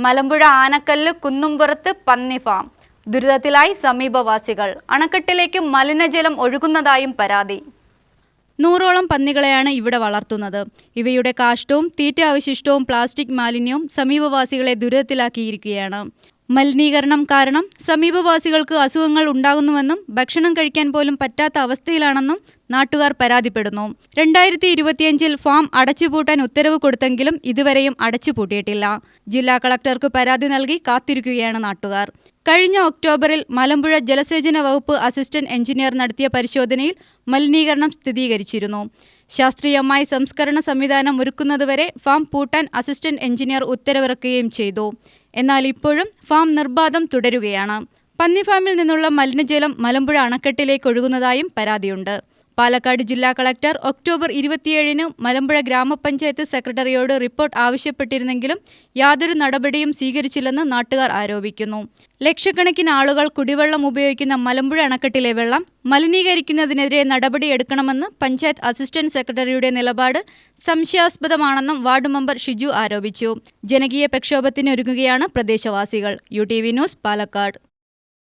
മലമ്പുഴ ആനക്കല്ല് കുന്നുംപുറത്ത് പന്നി ഫാം. ദുരിതത്തിലായി സമീപവാസികൾ. അണക്കെട്ടിലേക്ക് മലിനജലം ഒഴുകുന്നതായും പരാതി. നൂറോളം പന്നികളെയാണ് ഇവിടെ വളർത്തുന്നത്. ഇവയുടെ കാഷ്ടവും തീറ്റ അവശിഷ്ടവും പ്ലാസ്റ്റിക് മാലിന്യവും സമീപവാസികളെ ദുരിതത്തിലാക്കിയിരിക്കുകയാണ്. മലിനീകരണം കാരണം സമീപവാസികൾക്ക് അസുഖങ്ങൾ ഉണ്ടാകുന്നുവെന്നും ഭക്ഷണം കഴിക്കാൻ പോലും പറ്റാത്ത അവസ്ഥയിലാണെന്നും നാട്ടുകാർ പരാതിപ്പെടുന്നു. രണ്ടായിരത്തി ഇരുപത്തിയഞ്ചിൽ ഫാം അടച്ചുപൂട്ടാൻ ഉത്തരവ് കൊടുത്തെങ്കിലും ഇതുവരെയും അടച്ചുപൂട്ടിയിട്ടില്ല. ജില്ലാ കളക്ടർക്ക് പരാതി നൽകി കാത്തിരിക്കുകയാണ് നാട്ടുകാർ. കഴിഞ്ഞ ഒക്ടോബറിൽ മലമ്പുഴ ജലസേചന വകുപ്പ് അസിസ്റ്റന്റ് എഞ്ചിനീയർ നടത്തിയ പരിശോധനയിൽ മലിനീകരണം സ്ഥിരീകരിച്ചിരുന്നു. ശാസ്ത്രീയമായി സംസ്കരണ സംവിധാനം ഒരുക്കുന്നതുവരെ ഫാം പൂട്ടാൻ അസിസ്റ്റന്റ് എഞ്ചിനീയർ ഉത്തരവിറക്കുകയും ചെയ്തു. എന്നാൽ ഇപ്പോഴും ഫാം നിർബാധം തുടരുകയാണ്. പന്നി ഫാമിൽ നിന്നുള്ള മലിനജലം മലമ്പുഴ അണക്കെട്ടിലേക്ക് ഒഴുകുന്നതായും പരാതിയുണ്ട്. പാലക്കാട് ജില്ലാ കളക്ടർ ഒക്ടോബർ ഇരുപത്തിയേഴിന് മലമ്പുഴ ഗ്രാമപഞ്ചായത്ത് സെക്രട്ടറിയോട് റിപ്പോർട്ട് ആവശ്യപ്പെട്ടിരുന്നെങ്കിലും യാതൊരു നടപടിയും സ്വീകരിച്ചില്ലെന്ന് നാട്ടുകാർ ആരോപിക്കുന്നു. ലക്ഷക്കണക്കിന് ആളുകൾ കുടിവെള്ളം ഉപയോഗിക്കുന്ന മലമ്പുഴ അണക്കെട്ടിലെ വെള്ളം മലിനീകരിക്കുന്നതിനെതിരെ നടപടിയെടുക്കണമെന്ന് പഞ്ചായത്ത് അസിസ്റ്റന്റ് സെക്രട്ടറിയുടെ നിലപാട് സംശയാസ്പദമാണെന്നും വാർഡ് മെമ്പർ ഷിജു ആരോപിച്ചു. ജനകീയ പ്രക്ഷോഭത്തിനൊരുങ്ങുകയാണ് പ്രദേശവാസികൾ. U T V news Palakkad.